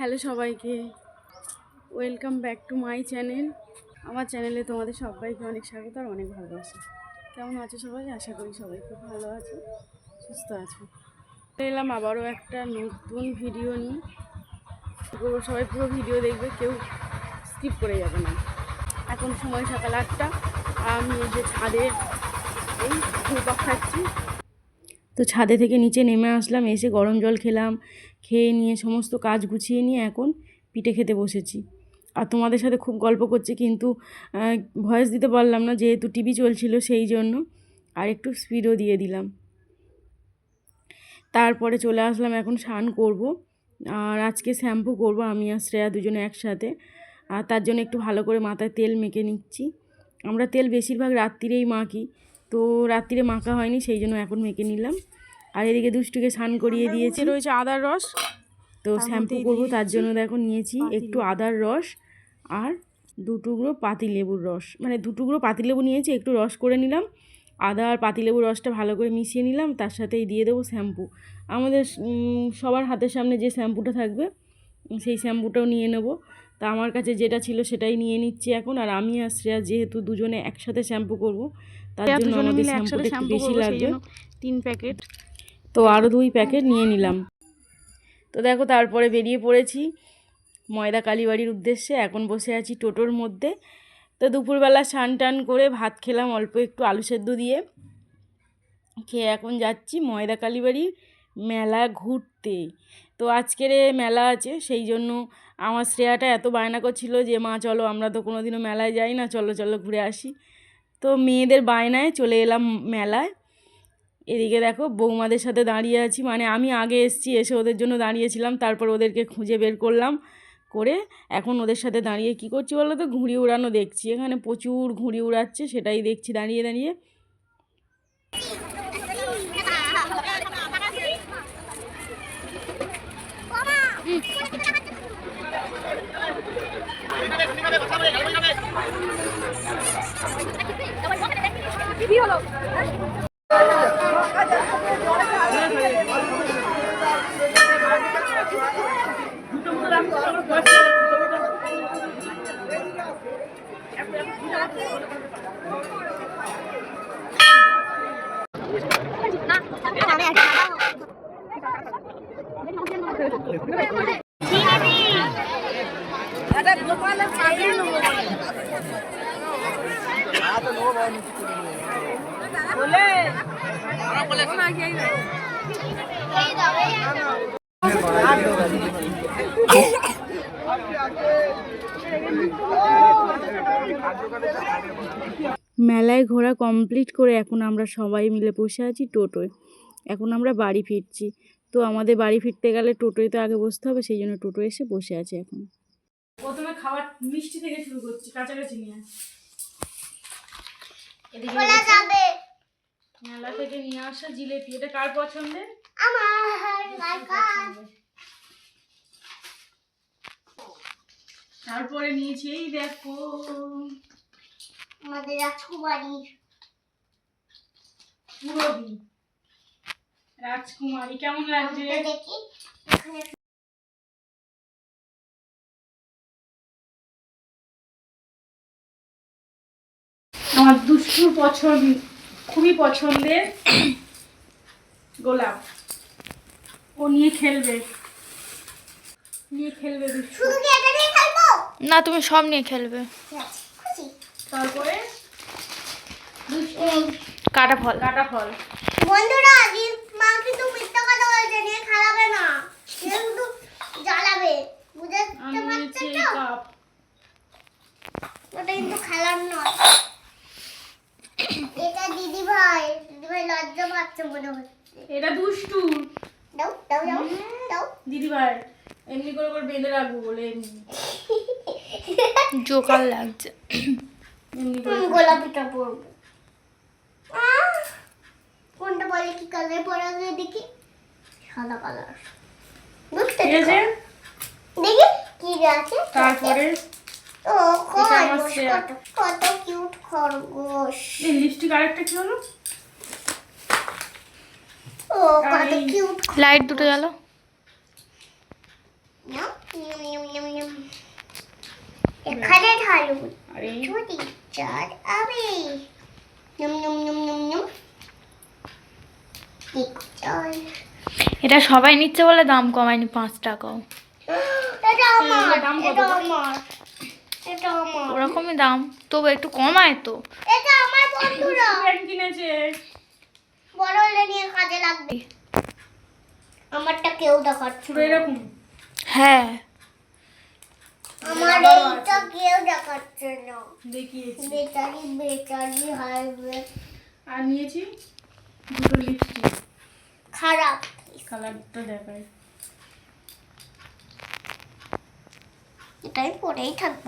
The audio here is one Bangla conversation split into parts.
হ্যালো সবাইকে। Welcome back to my channel আমার চ্যানেলে তোমাদের সবাইকে অনেক স্বাগত আর অনেক ভালোবাসা। কেমন আছো সবাই? আশা করি সবাই খুব ভালো আছো, সুস্থ আছো। এলাম আবারও একটা নতুন ভিডিও নিয়ে। সবাই পুরো ভিডিও দেখবে, কেউ স্কিপ করে যাবে না। এখন সময় সকাল আটটা। আমি যে ছাদে এই ঘুরপাক খাচ্ছি তো ছাদে থেকে নিচে নেমে আসলাম, এসে গরম জল খেলাম, খেয়ে নিয়ে সমস্ত কাজ গুছিয়ে নিয়ে এখন পিঠে খেতে বসেছি। আর তোমাদের সাথে খুব গল্প করছি কিন্তু ভয়েস দিতে পারলাম না যেহেতু টিভি চলছিল সেই জন্য, আর একটু স্পিডও দিয়ে দিলাম। তারপরে চলে আসলাম এখন স্নান করব, আর আজকে শ্যাম্পু করব আমি আর শ্রেয়া দুজনে একসাথে, আর তার জন্য একটু ভালো করে মাথায় তেল মেখে নিচ্ছি। আমরা তেল বেশিরভাগ রাত্রিরেই মাখি তো রাত্রিরে মাখা হয়নি সেই জন্য এখন মেখে নিলাম। আর এদিকে দুষ্টুকে স্নান করিয়ে দিয়েছি। রয়েছে আদার রস। তো শ্যাম্পু করব তার জন্য দেখো নিয়েছি একটু আদার রস আর দু টুকরো পাতিলেবুর রস। মানে দু টুকরো পাতিলেবু নিয়েছি একটু রস করে নিলাম। আদা আর পাতিলেবুর রসটা ভালো করে মিশিয়ে নিলাম তার সাথেই দিয়ে দেবো শ্যাম্পু। আমাদের সবার হাতের সামনে যে শ্যাম্পুটা থাকবে সেই শ্যাম্পুটাও নিয়ে নেব। তা আমার কাছে যেটা ছিল সেটাই নিয়ে নিচ্ছি এখন। আর আমি আর শ্রেয়া যেহেতু দুজনে একসাথে শ্যাম্পু করব তার জন্য আমাদের শ্যাম্পুটা একটু বেশি লাগবে। তিন প্যাকেট। তো আরও দুই প্যাকেট নিয়ে নিলাম। তো দেখো তারপরে বেরিয়ে পড়েছি ময়দা কালীবাড়ির উদ্দেশ্যে। এখন বসে আছি টোটোর মধ্যে। তো দুপুরবেলা স্নান টান করে ভাত খেলাম অল্প একটু আলু সেদ্ধ দিয়ে। খেয়ে এখন যাচ্ছি ময়দা কালীবাড়ি মেলা ঘুরতে। তো আজকের মেলা আছে, সেই জন্য আমার শ্রেয়াটা এত বায়না করছিল যে, মা, চলো আমরা তো কোনো দিনও মেলায় যাই না, চলো চলো ঘুরে আসি। তো মেয়েদের বায়নায় চলে এলাম মেলায়। এদিকে দেখো, বৌমাদের সাথে দাঁড়িয়ে আছি মানে আমি আগে এসছি, এসে ওদের জন্য দাঁড়িয়েছিলাম, তারপর ওদেরকে খুঁজে বের করলাম করে, এখন ওদের সাথে দাঁড়িয়ে কি করছি বলো তো? ঘুড়ি উড়ানো দেখছি, এখানে প্রচুর ঘুড়ি উড়াচ্ছে, সেটাই দেখছি দাঁড়িয়ে দাঁড়িয়ে। কি হলো মেলায় ঘোরা কমপ্লিট করে এখন আমরা সবাই মিলে বসে আছি টোটোয়। এখন আমরা বাড়ি ফিরছি। তো আমাদের বাড়ি ফিরতে গেলে টোটোয় তো আগে বসতে হবে সেই জন্য টোটো এসে বসে আছে এখন। প্রথমে খাবার মিষ্টি থেকে শুরু করছি কাছাকাছি নিয়ে। মেলা থেকে নিয়ে আসা জিলেপি এটা কার পছন্দের। তারপরে নিয়েছি এই দেখো। আমাদের রাজকুমারীর। পুরবি। রাজকুমারী কেমন লাগছে? দেখি। আমার দুষ্টুর পছন্দ খুবই পছন্দের গোলাপ। ও নিয়ে খেলবে। নিয়ে খেলবে দুষ্টু। না তুমি সব নিয়ে খেলবে। তারপরে কাটা ফল। কাটা ফল। বন্ধুরা কিন্তু মিথ্যা কথা বলছে নিয়ে খেলাবে না। সে শুধু জ্বালাবে। বুঝতে তো? ওটা কিন্তু খেলার নয়। এটা দিদি ভাই দিদি ভাই লজ্জা পাচ্ছে মনে হচ্ছে। এটা দুষ্টু। দাও দাও দাও দাও। দিদি ভাই এমনি করে করে বেঁধে রাখব বলে এমনি। জোকার লাগছে। গোলাপিটা পরবো। আহ, কোনটা বলে কি কালার পরাবে দেখি? সাদা কালার বুঝতে আছে। দেখি কি আছে। তারপরে? ও খরগোশ কত কিউট খরগোশ। এই লিপস্টিক আরেকটা কি হলো? ও কত কিউট লাইট দুটো জ্বালো। নিম। এখানে ঢালুন। চার আবে। নম নম নম নম নম। এটা সবাই নিচ্ছে বলে দাম কমায়নি পাঁচ টাকাও। এটা আমার দাম কত? এটা আমার এটা আমার। ওরকমই দাম তবু একটু কমায় তো। এটা আমার কিনেছে। বড় হলে নিয়ে কাজে লাগবে। আমারটা কেউ দেখাচ্ছে এরকম? হ্যাঁ। আমার এইটা কেউ দেখাচ্ছে না। দেখিয়েছি। বেচারি বেচারি হারবে আর নিয়েছি দুটো লিপস্টিক খারাপ। কালারটা দেখায় এটাই পরেই থাকব।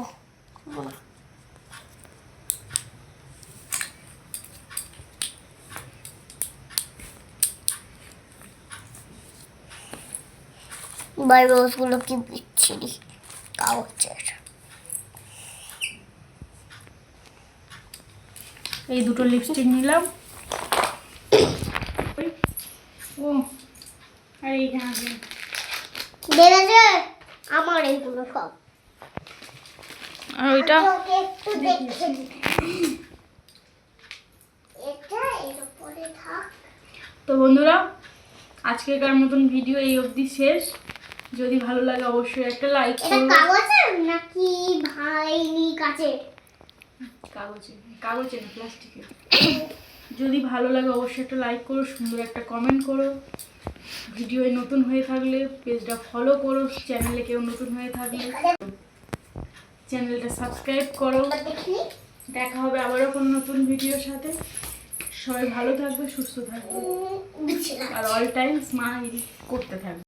এবার রোজগুলো কি বিচ্ছিরি কাগজের। এই দুটো লিপস্টিক নিলাম ওই, ও আমার এইগুলো সব। আর ওইটা? আমি ওকে একটু দেখে নিই। এটা এর উপরে থাক। তো বন্ধুরা আজকেকার মতন ভিডিও এই অবধি শেষ। যদি ভালো লাগে অবশ্যই একটা লাইক এটা কাগজের নাকি ভাইনি কাচের? কাগজে কাগজে না প্লাস্টিকের যদি ভালো লাগে অবশ্যই একটা লাইক করো সুন্দর একটা কমেন্ট করো। ভিডিও নতুন হয়ে থাকলে পেজটা ফলো করো চ্যানেলে কেউ নতুন হয়ে থাকলে। চ্যানেলটা সাবস্ক্রাইব করো। দেখা হবে আবারও কোনো নতুন ভিডিওর সাথে। সবাই ভালো থাকবে সুস্থ থাকবে। আর অল টাইম স্মাইল করতে থাকবে।